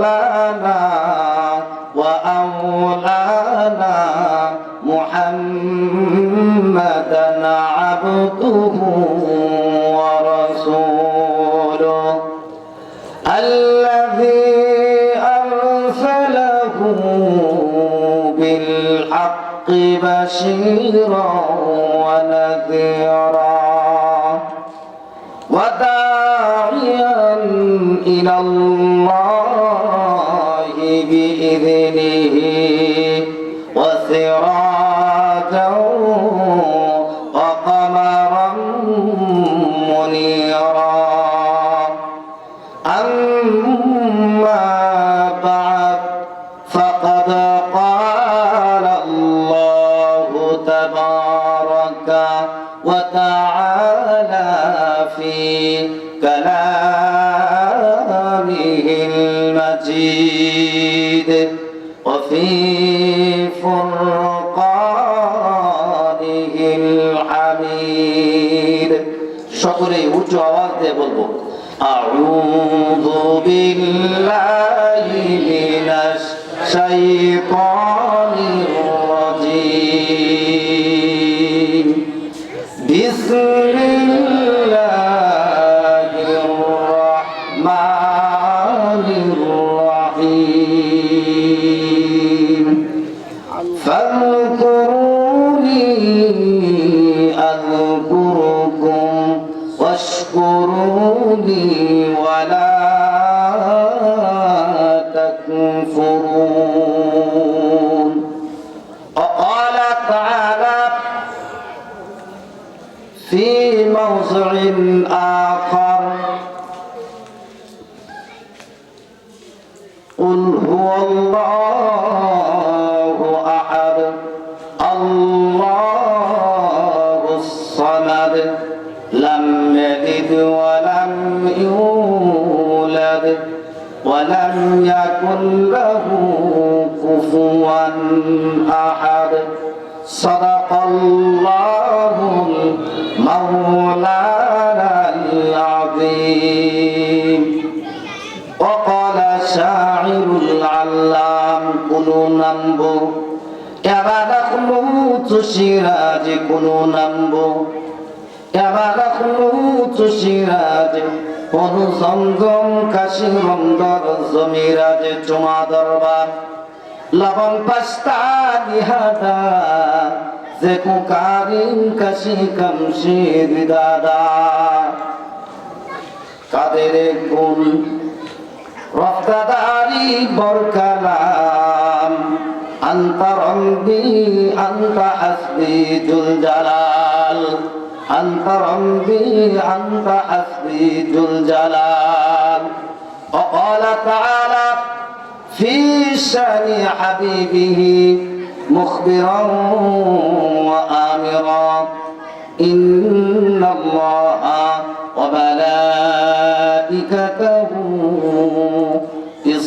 ومولانا وأولانا محمدا عبده ورسوله الذي أرسله بالحق بشيرا ونذيرا وداعيا إلى الله بإذنه وسراجا وقمرا منيرا. أما بعد فقد قال الله تبارك وتعالى في كلامه সকলে উচ্চ আওয়াজ দিয়ে বলবো أعوذ بالله من الشيطان الرجيم آخر قل هو الله أحد الله الصمد لم يلد ولم يولد ولم يكن له كفوا أحد. صدق الله مولانا আল্লাম কোনো নামবো। তাবারাকমুতু সিরাজ কোনো নামবো। তাবারাকমুতু সিরাজ অনু সঙ্গম কাশি রন্দর জমিরাজ চুমা দরবার লবণ পাস্তা নিহাদা, যে কুকারিম কাশি কামশি দাদা। কাদের গুণ واقتداري بركلام أنت ربي أنت حسبي ذو الجلال أنت ربي أنت حسبي ذو الجلال وقال تعالى في شأن حبيبه مخبرا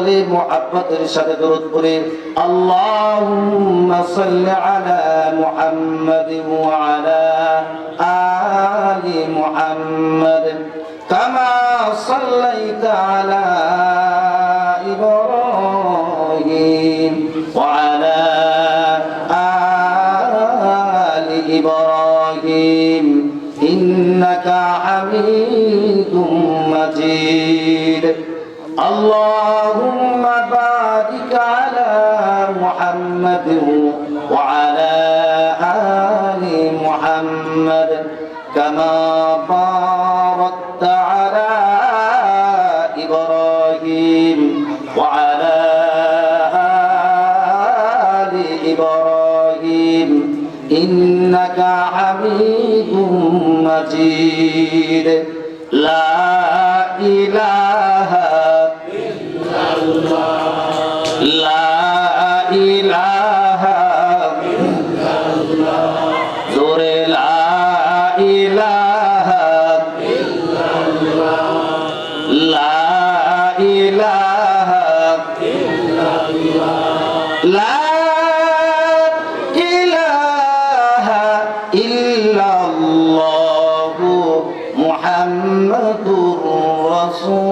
বলে মহাব্বতের সাথে দরুদ পড়ে, আল্লাহুম্মা সাল্লি আলা মুহাম্মাদি ওয়া আলা আলি মুহাম্মাদ কামা সাল্লাইতা আলা ইব্রাহিম ওয়া আলা আলি ইব্রাহিম ইন্নাকা হামিদুম মাজিদ। আল্লাহ محمد وعلى آل كما باركت على إبراهيم وعلى آل إبراهيم إنك حميد مجيد لا إله لا محمد رسول